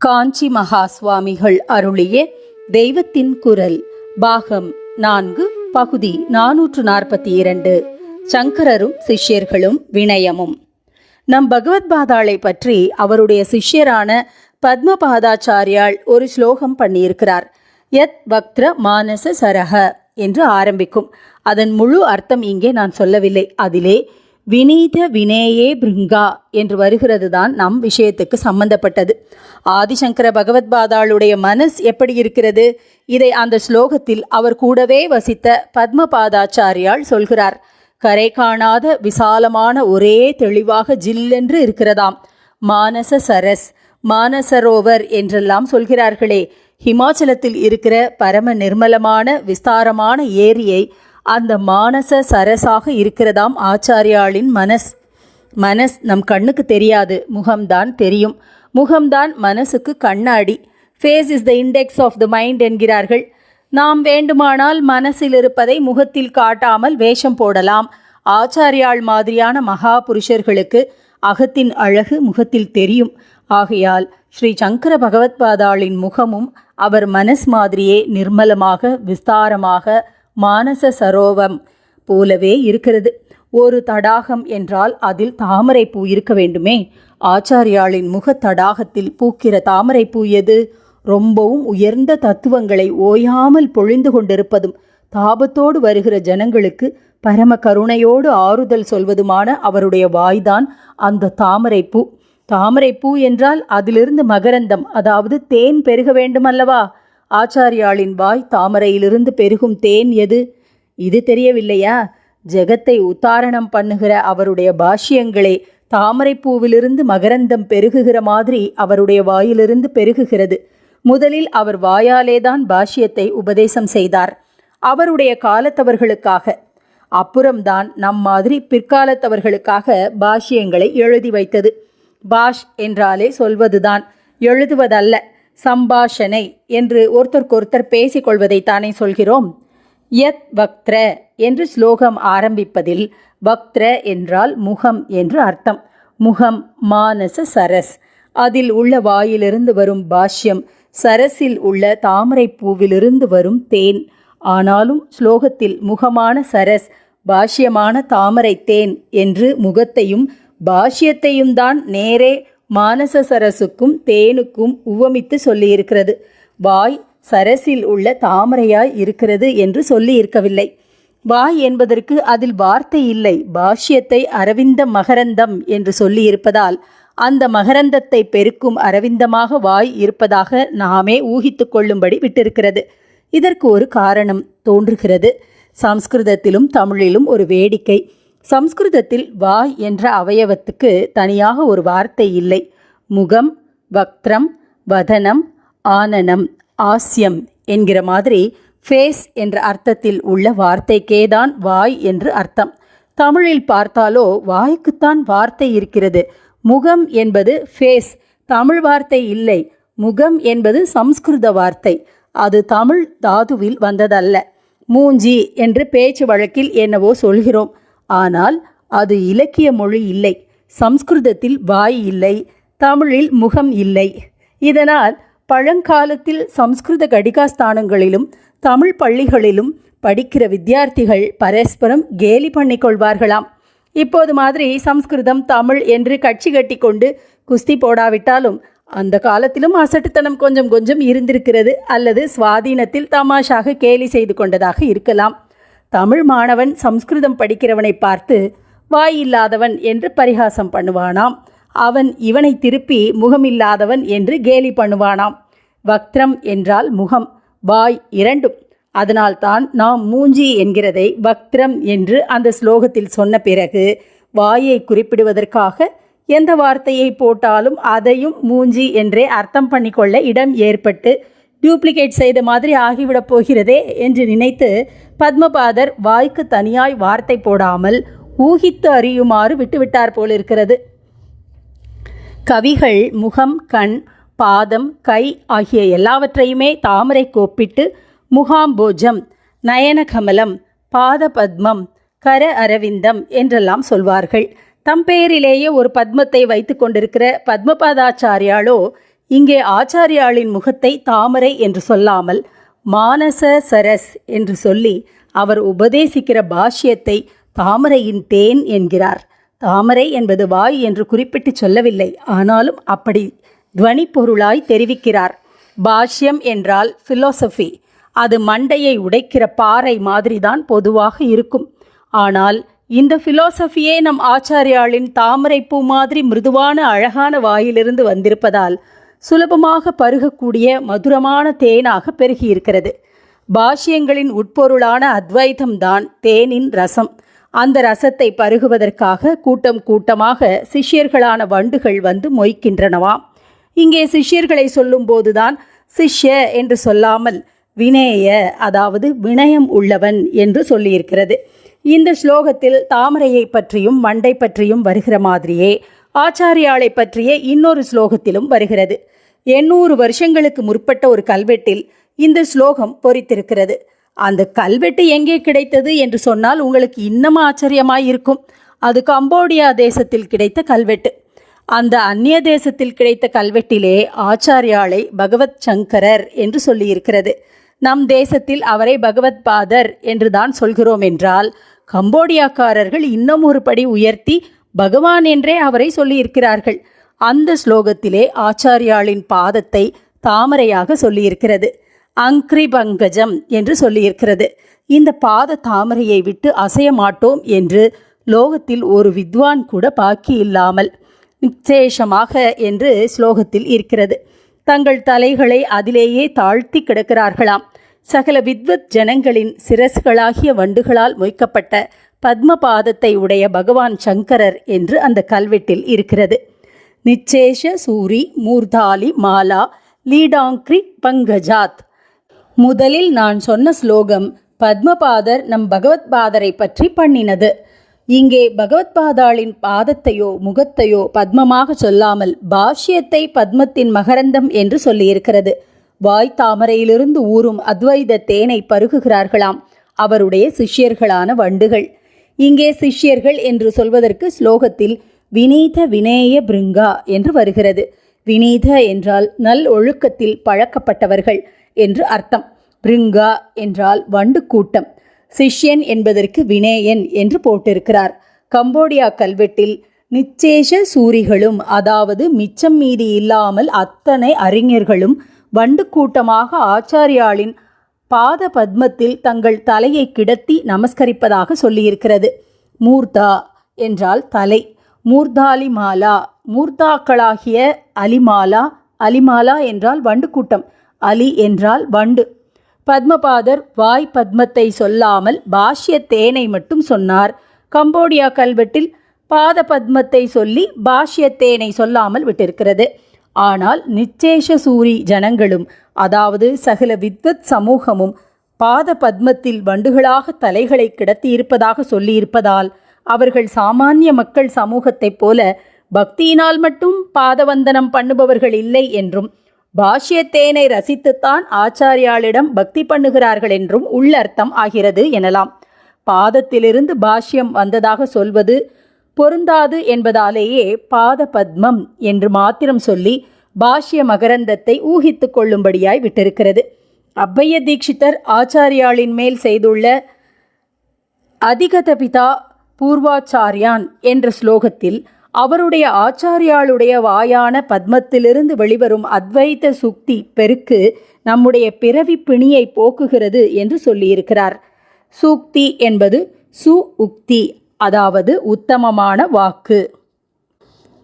காஞ்சி மகா சுவாமிகள் அருளிய தெய்வத்தின் குரல் பாகம் நான்கு பகுதி நானூற்று நாற்பத்தி இரண்டு. சங்கரரும் சிஷ்யர்களும் வினயமும். நம் பகவத் பாதாளை பற்றி அவருடைய சிஷ்யரான பத்மபாதாச்சாரியால் ஒரு ஸ்லோகம் பண்ணியிருக்கிறார். யத் பக்திர மானச சரஹ என்று ஆரம்பிக்கும். அதன் முழு அர்த்தம் இங்கே நான் சொல்லவில்லை. அதிலே வினீத வினேயே பிருங்கா என்று வருகிறது தான் நம் விஷயத்துக்கு சம்பந்தப்பட்டது. ஆதிசங்கர பகவத் பாதாளுடைய மனஸ் எப்படி இருக்கிறது? இதை அந்த ஸ்லோகத்தில் அவர் கூடவே வசித்த பத்மபாதாச்சாரியால் சொல்கிறார். கரை காணாத விசாலமான ஒரே தெளிவாக ஜில்லென்று இருக்கிறதாம். மானச சரஸ் மானசரோவர் என்றெல்லாம் சொல்கிறார்களே. ஹிமாச்சலத்தில் இருக்கிற பரம நிர்மலமான விஸ்தாரமான ஏரியை அந்த மானச சரசாக இருக்கிறதாம் ஆச்சாரியாளின் மனஸ். மனஸ் நம் கண்ணுக்கு தெரியாது முகம்தான் தெரியும். முகம்தான் மனசுக்கு கண்ணாடி. Face is the index of the mind என்கிறார்கள். நாம் வேண்டுமானால் மனசில் இருப்பதை முகத்தில் காட்டாமல் வேஷம் போடலாம். ஆச்சாரியாள் மாதிரியான மகா புருஷர்களுக்கு அகத்தின் அழகு முகத்தில் தெரியும். ஆகையால் ஸ்ரீ சங்கர பகவத்பாதாளின் முகமும் அவர் மனஸ் மாதிரியே நிர்மலமாக விஸ்தாரமாக மானச சரோவம் போலவே இருக்கிறது. ஒரு தடாகம் என்றால் அதில் தாமரை பூ இருக்க வேண்டுமே. ஆச்சாரியாளின் முக தடாகத்தில் பூக்கிற தாமரை பூ எது? ரொம்பவும் உயர்ந்த தத்துவங்களை ஓயாமல் பொழிந்து கொண்டிருப்பதும் தாபத்தோடு வருகிற ஜனங்களுக்கு பரம கருணையோடு ஆறுதல் சொல்வதுமான அவருடைய வாய்தான் அந்த தாமரை பூ. தாமரை பூ என்றால் அதிலிருந்து மகரந்தம் அதாவது தேன் பெருக வேண்டுமல்லவா? ஆச்சாரியாளின் வாய் தாமரையிலிருந்து பெருகும் தேன் எது? இது தெரியவில்லையா? ஜெகத்தை உத்தாரணம் பண்ணுகிற அவருடைய பாஷ்யங்களே தாமரைப்பூவிலிருந்து மகரந்தம் பெருகுகிற மாதிரி அவருடைய வாயிலிருந்து பெருகுகிறது. முதலில் அவர் வாயாலேதான் பாஷ்யத்தை உபதேசம் செய்தார். அவருடைய காலத்தவர்களுக்காக. அப்புறம்தான் நம் மாதிரி பிற்காலத்தவர்களுக்காக பாஷ்யங்களை எழுதி வைத்தது. பாஷ் என்றாலே சொல்வதுதான். எழுதுவதல்ல. சம்பாஷணை என்று ஒருத்தருக்கொருத்தர் பேசிக்கொள்வதைத்தானே சொல்கிறோம். யத் வக்திர என்று ஸ்லோகம் ஆரம்பிப்பதில் வக்திர என்றால் முகம் என்று அர்த்தம். முகம் மானச சரஸ். அதில் உள்ள வாயிலிருந்து வரும் பாஷ்யம் சரஸில் உள்ள தாமரை பூவிலிருந்து வரும் தேன். ஆனாலும் ஸ்லோகத்தில் முகமான சரஸ் பாஷ்யமான தாமரை தேன் என்று முகத்தையும் பாஷ்யத்தையும் தான் நேரே மானச சரசுக்கும் தேனுக்கும் உவமித்து சொல்லியிருக்கிறது. வாய் சரசில் உள்ள தாமரையாய் இருக்கிறது என்று சொல்லி இருக்கவில்லை வாய் என்பதற்கு அதில் வார்த்தை இல்லை. பாஷ்யத்தை அரவிந்த மகரந்தம் என்று சொல்லியிருப்பதால் அந்த மகரந்தத்தை பெருக்கும் அரவிந்தமாக வாய் இருப்பதாக நாமே ஊகித்து கொள்ளும்படி விட்டிருக்கிறது. இதற்கு ஒரு காரணம் தோன்றுகிறது. சம்ஸ்கிருதத்திலும் தமிழிலும் ஒரு வேடிக்கை. சம்ஸ்கிருதத்தில் வாய் என்ற அவயவத்துக்கு தனியாக ஒரு வார்த்தை இல்லை. முகம் வக்திரம் வதனம் ஆனனம் ஆஸ்யம் என்கிற மாதிரி ஃபேஸ் என்ற அர்த்தத்தில் உள்ள வார்த்தைக்கேதான் வாய் என்று அர்த்தம். தமிழில் பார்த்தாலோ வாய்க்குத்தான் வார்த்தை இருக்கிறது. முகம் என்பது ஃபேஸ். தமிழ் வார்த்தை இல்லை. முகம் என்பது சம்ஸ்கிருத வார்த்தை. அது தமிழ் தாதுவில் வந்ததல்ல. மூஞ்சி என்று பேச்சு வழக்கில் என்னவோ சொல்கிறோம். ஆனால் அது இலக்கிய மொழி இல்லை சம்ஸ்கிருதத்தில் வாய் இல்லை தமிழில் முகம் இல்லை. இதனால் பழங்காலத்தில் சம்ஸ்கிருத கடிகாஸ்தானங்களிலும் தமிழ் பள்ளிகளிலும் படிக்கிற வித்தியார்த்திகள் பரஸ்பரம் கேலி பண்ணிக்கொள்வார்களாம் இப்போது மாதிரி சம்ஸ்கிருதம் தமிழ் என்று கட்சி கட்டி கொண்டு குஸ்தி போடாவிட்டாலும் அந்த காலத்திலும் அசட்டுத்தனம் கொஞ்சம் கொஞ்சம் இருந்திருக்கிறது அல்லது சுவாதீனத்தில் தமாஷாக கேலி செய்து கொண்டதாக இருக்கலாம். தமிழ் மாணவன் சம்ஸ்கிருதம் படிக்கிறவனை பார்த்து வாய் இல்லாதவன் என்று பரிகாசம் பண்ணுவானாம். அவன் இவனை திருப்பி முகமில்லாதவன் என்று கேலி பண்ணுவானாம். வக்திரம் என்றால் முகம் வாய் இரண்டும். அதனால்தான் நாம் மூஞ்சி என்கிறதை வக்திரம் என்று அந்த ஸ்லோகத்தில் சொன்ன பிறகு வாயை குறிப்பிடுவதற்காக எந்த வார்த்தையை போட்டாலும் அதையும் மூஞ்சி என்றே அர்த்தம் பண்ணிக்கொள்ள இடம் ஏற்பட்டு டூப்ளிகேட் செய்த மாதிரி ஆகிவிடப் போகிறதே என்று நினைத்து பத்மபாதர் வாய்க்கு தனியாய் வார்த்தை போடாமல் ஊகித்து அறியுமாறு விட்டுவிட்டார் போலிருக்கிறது. கவிகள் முகம் கண் பாதம் கை ஆகிய எல்லாவற்றையுமே தாமரை கோப்பிட்டு முகாம்போஜம் நயனகமலம் பாத பத்மம் கர அரவிந்தம் என்றெல்லாம் சொல்வார்கள். தம் பெயரிலேயே ஒரு பத்மத்தை வைத்து கொண்டிருக்கிற பத்மபாதாச்சாரியாலோ இங்கே ஆச்சாரியாளின் முகத்தை தாமரை என்று சொல்லாமல் மானச சரஸ் என்று சொல்லி அவர் உபதேசிக்கிற பாஷ்யத்தை தாமரையின் தேன் என்கிறார். தாமரை என்பது வாய் என்று குறிப்பிட்டு சொல்லவில்லை ஆனாலும் அப்படி துவனி பொருளாய் தெரிவிக்கிறார். பாஷ்யம் என்றால் ஃபிலோசஃபி அது மண்டையை உடைக்கிற பாறை மாதிரிதான் பொதுவாக இருக்கும். ஆனால் இந்த ஃபிலோசஃபியே நம் ஆச்சாரியாளின் தாமரை பூ மாதிரி மிருதுவான அழகான வாயிலிருந்து வந்திருப்பதால் சுலபமாக பருகக்கூடிய மதுரமான தேனாக பெருகியிருக்கிறது. பாஷ்யங்களின் உட்பொருளான அத்வைதம்தான் தேனின் ரசம். அந்த ரசத்தை பருகுவதற்காக கூட்டம் கூட்டமாக சிஷ்யர்களான வண்டுகள் வந்து மொய்க்கின்றனவாம் இங்கே சிஷ்யர்களை சொல்லும்போதுதான் சிஷ்ய என்று சொல்லாமல் வினேய அதாவது வினயம் உள்ளவன் என்று சொல்லியிருக்கிறது. இந்த ஸ்லோகத்தில் தாமரையை பற்றியும் மண்டை பற்றியும் வருகிற மாதிரியே ஆச்சாரியாளை பற்றிய இன்னொரு ஸ்லோகத்திலும் வருகிறது. எண்ணூறு வருஷங்களுக்கு முற்பட்ட ஒரு கல்வெட்டில் இந்த ஸ்லோகம் பொறித்திருக்கிறது. அந்த கல்வெட்டு எங்கே கிடைத்தது என்று சொன்னால் உங்களுக்கு இன்னும் ஆச்சரியமாய் இருக்கும். அது கம்போடியா தேசத்தில் கிடைத்த கல்வெட்டு. அந்த அந்நிய தேசத்தில் கிடைத்த கல்வெட்டிலே ஆச்சாரியாளை பகவத் சங்கரர் என்று சொல்லியிருக்கிறது. நம் தேசத்தில் அவரை பகவத் பாதர் என்று தான் சொல்கிறோம் என்றால் கம்போடியாக்காரர்கள் இன்னும் ஒரு படி உயர்த்தி பகவான் என்றே அவரை சொல்லியிருக்கிறார்கள். அந்த ஸ்லோகத்திலே ஆச்சாரியாளின் பாதத்தை தாமரையாக சொல்லியிருக்கிறது. அங்க்ரி பங்கஜம் என்று சொல்லியிருக்கிறது. இந்த பாத தாமரையை விட்டு அசைய மாட்டோம் என்று லோகத்தில் ஒரு வித்வான் கூட பாக்கி இல்லாமல் நிச்சேஷமாக என்று ஸ்லோகத்தில் இருக்கிறது. தங்கள் தலைகளை அதிலேயே தாழ்த்தி கிடக்கிறார்களாம். சகல வித்வத் ஜனங்களின் சிரசுகளாகிய வண்டுகளால் மொய்க்கப்பட்ட பத்மபாதத்தை உடைய பகவான் சங்கரர் என்று அந்த கல்வெட்டில் இருக்கிறது. நிச்சேஷ சூரி மூர்தாலி மாலா லீடாங்க்ரி பங்கஜாத். முதலில் நான் சொன்ன ஸ்லோகம் பத்மபாதர் நம் பகவத்பாதரை பற்றி பண்ணினது. இங்கே பகவத்பாதாளின் பாதத்தையோ முகத்தையோ பத்மமாக சொல்லாமல் பாஷ்யத்தை பத்மத்தின் மகரந்தம் என்று சொல்லியிருக்கிறது. வாய் தாமரையிலிருந்து ஊறும் அத்வைத தேனை பருகுகிறார்களாம். அவருடைய சிஷ்யர்களான வண்டுகள். இங்கே சிஷ்யர்கள் என்று சொல்வதற்கு ஸ்லோகத்தில் வினீத வினேய பிருங்கா என்று வருகிறது. வினீத என்றால் நல் ஒழுக்கத்தில் பழக்கப்பட்டவர்கள் என்று அர்த்தம். பிருங்கா என்றால் வண்டு கூட்டம். சிஷ்யன் என்பதற்கு வினேயன் என்று போட்டிருக்கிறார். கம்போடியா கல்வெட்டில் நிச்சேஷ சூரிகளும் அதாவது மிச்சம் மீதி இல்லாமல் அத்தனை அறிஞர்களும் வண்டு கூட்டமாக ஆச்சாரியாளின் பாத பத்மத்தில் தங்கள் தலையை கிடத்தி நமஸ்கரிப்பதாக சொல்லியிருக்கிறது. மூர்தா என்றால் தலை. மூர்தாலிமாலா மூர்தாக்களாகிய அலிமாலா. அலிமாலா என்றால் வண்டு கூட்டம் அலி என்றால் வண்டு. பத்மபாதர் வாய் பத்மத்தை சொல்லாமல் பாஷ்ய தேனை மட்டும் சொன்னார். கம்போடியா கல்வெட்டில் பாத பத்மத்தை சொல்லி பாஷ்ய தேனை சொல்லாமல் விட்டிருக்கிறது. ஆனால் நிச்சேஷ சூரி ஜனங்களும் அதாவது சகல வித்வத் சமூகமும் பாத பத்மத்தில் வண்டுகளாக தலைகளை கிடத்தியிருப்பதாக சொல்லியிருப்பதால் அவர்கள் சாமானிய மக்கள் சமூகத்தைப் போல பக்தியினால் மட்டும் பாதவந்தனம் பண்ணுபவர்கள் இல்லை என்றும் பாஷ்யத்தேனை ரசித்துத்தான் ஆச்சாரியாளிடம் பக்தி பண்ணுகிறார்கள் என்றும் உள்ளர்த்தம் ஆகிறது எனலாம். பாதத்திலிருந்து பாஷ்யம் வந்ததாக சொல்வது பொருந்தாது என்பதாலேயே பாத பத்மம் என்று மாத்திரம் சொல்லி பாஷ்ய மகரந்தத்தை ஊகித்து கொள்ளும்படியாய் விட்டிருக்கிறது. அப்பைய தீட்சிதர் ஆச்சாரியாளின் மேல் செய்துள்ள அதிகதபிதா பூர்வாச்சாரியான் என்ற ஸ்லோகத்தில் அவருடைய ஆச்சாரியாளுடைய வாயான பத்மத்திலிருந்து வெளிவரும் அத்வைத சுக்தி பெருக்கு நம்முடைய பிறவி பிணியை போக்குகிறது என்று சொல்லியிருக்கிறார். சூக்தி என்பது சு உக்தி அதாவது உத்தமமான வாக்கு.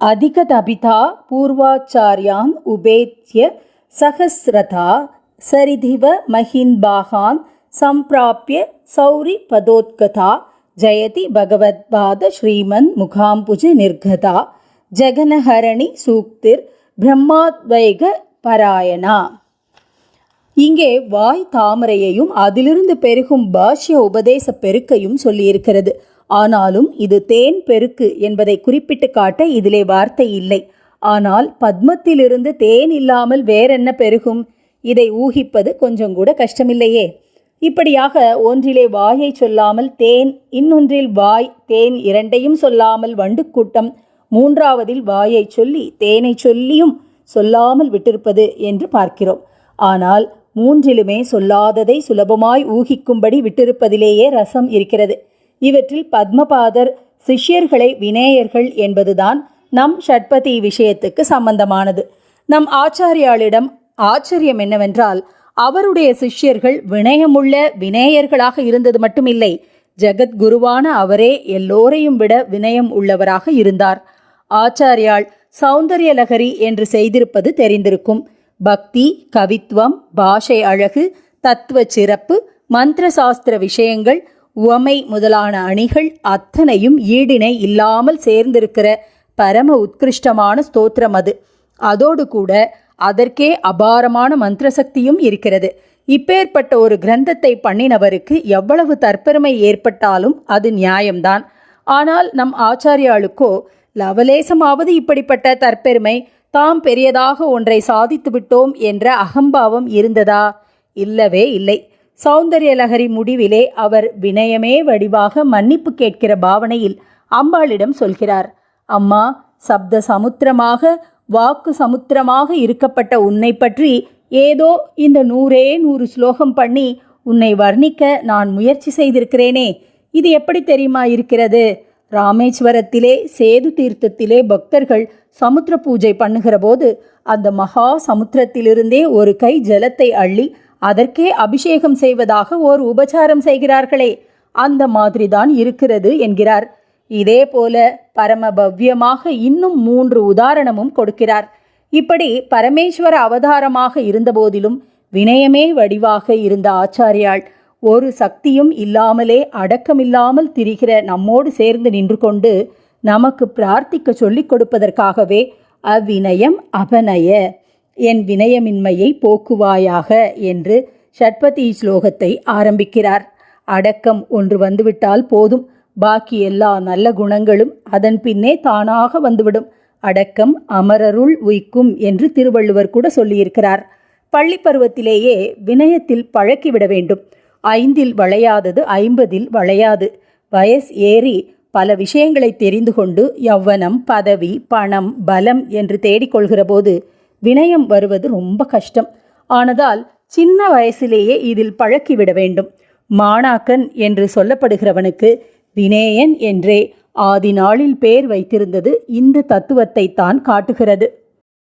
அதிக தபிதா பூர்வாச்சாரியான் உபேத்ய சகசிரதா சரிதிவ மஹின்பாகான் சம்பிராப்பிய சௌரி பதோத்கதா ஜயதி பகவத்பாத ஸ்ரீமன் முகாம்புஜ நிர்கதா ஜெகனஹரணி சூக்திர் பிரம்மாத்வைக பராயணா. இங்கே வாய் தாமரையையும் அதிலிருந்து பெருகும் பாஷ்ய உபதேச பெருக்கையும் சொல்லியிருக்கிறது. ஆனாலும் இது தேன் பெருக்கு என்பதை குறிப்பிட்டு காட்ட இதிலே வார்த்தை இல்லை. ஆனால் பத்மத்திலிருந்து தேன் இல்லாமல் வேறென்ன பெருகும்? இதை ஊகிப்பது கொஞ்சம் கூட கஷ்டமில்லையே. இப்படியாக ஒன்றிலே வாயை சொல்லாமல் தேன் இன்னொன்றில் வாய் தேன் இரண்டையும் சொல்லாமல் வண்டு கூட்டம் மூன்றாவதில் வாயை சொல்லி தேனை சொல்லியும் சொல்லாமல் விட்டிருப்பது என்று பார்க்கிறோம். ஆனால் மூன்றிலுமே சொல்லாததை சுலபமாய் ஊகிக்கும்படி விட்டிருப்பதிலேயே ரசம் இருக்கிறது. இவற்றில் பத்மபாதர் சிஷ்யர்களை வினேயர்கள் என்பதுதான் நம் ஷட்பதி விஷயத்துக்கு சம்பந்தமானது. நம் ஆச்சாரியாளிடம் ஆச்சரியம் என்னவென்றால் அவருடைய சிஷ்யர்கள் வினயமுள்ள வினேயர்களாக இருந்தது மட்டுமில்லை. ஜெகத்குருவான அவரே எல்லோரையும் விட வினயம் உள்ளவராக இருந்தார். ஆச்சாரியாள் சௌந்தர்யலகரி என்று செய்திருப்பது தெரிந்திருக்கும். பக்தி கவித்துவம் பாஷை அழகு தத்துவ சிறப்பு மந்திர சாஸ்திர விஷயங்கள் உவமை முதலான அணிகள் அத்தனையும் ஈடினை இல்லாமல் சேர்ந்திருக்கிற பரம உத்கிருஷ்டமான ஸ்தோத்திரம் அது. அதோடு கூட அதற்கே அபாரமான மந்திர சக்தியும் இருக்கிறது. இப்பேற்பட்ட ஒரு கிரந்தத்தை பண்ணினவருக்கு எவ்வளவு தற்பெருமை ஏற்பட்டாலும் அது நியாயம்தான். ஆனால் நம் ஆச்சாரியாளுக்கோ லவலேசமாவது இப்படிப்பட்ட தற்பெருமை தாம் பெரியதாக ஒன்றை சாதித்து விட்டோம் என்ற அகம்பாவம் இருந்ததா? இல்லவே இல்லை. சௌந்தர்யலகரி முடிவிலே அவர் வினயமே வடிவாக மன்னிப்பு கேட்கிற பாவனையில் அம்பாளிடம் சொல்கிறார் அம்மா சப்த சமுத்திரமாக வாக்கு சமுத்திரமாக இருக்கப்பட்ட உன்னை பற்றி ஏதோ இந்த நூறே நூறு ஸ்லோகம் பண்ணி உன்னை வர்ணிக்க நான் முயற்சி செய்திருக்கிறேனே. இது எப்படி தெரியுமா இருக்கிறது? ராமேஸ்வரத்திலே சேது தீர்த்தத்திலே பக்தர்கள் சமுத்திர பூஜை பண்ணுகிற போது அந்த மகா சமுத்திரத்திலிருந்தே ஒரு கை ஜலத்தை அள்ளி அதற்கே அபிஷேகம் செய்வதாக ஓர் உபச்சாரம் செய்கிறார்களே. அந்த மாதிரிதான் இருக்கிறது என்கிறார். இதே போல பரம பவ்யமாக இன்னும் மூன்று உதாரணமும் கொடுக்கிறார். இப்படி பரமேஸ்வர அவதாரமாக இருந்தபோதிலும் வினயமே வடிவாக இருந்த ஆச்சாரியாள் ஒரு சக்தியும் இல்லாமலே அடக்கமில்லாமல் திரிகிற நம்மோடு சேர்ந்து நின்று கொண்டு நமக்கு பிரார்த்திக்க சொல்லிக் கொடுப்பதற்காகவே அவ்வினயம் அபநய. என் வினயமின்மையை போக்குவாயாக என்று ஷட்பதி ஸ்லோகத்தை ஆரம்பிக்கிறார். அடக்கம் ஒன்று வந்துவிட்டால் போதும். பாக்கி எல்லா நல்ல குணங்களும் அதன் பின்னே தானாக வந்துவிடும். அடக்கம் அமரருள் உய்க்கும் என்று திருவள்ளுவர் கூட சொல்லியிருக்கிறார். பள்ளி பருவத்திலேயே வினயத்தில் பழக்கிவிட வேண்டும். ஐந்தில் வளையாதது ஐம்பதில் வளையாது. வயஸ் ஏறி பல விஷயங்களை தெரிந்து கொண்டு யவ்வனம் பதவி பணம் பலம் என்று தேடிக்கொள்கிற போது வினயம் வருவது ரொம்ப கஷ்டம். ஆனதால் சின்ன வயசிலேயே இதில் பழக்கிவிட வேண்டும். மாணாக்கன் என்று சொல்லப்படுகிறவனுக்கு வினேயன் என்றே ஆதி நாளில் பேர் வைத்திருந்தது இந்த தத்துவத்தை தான் காட்டுகிறது.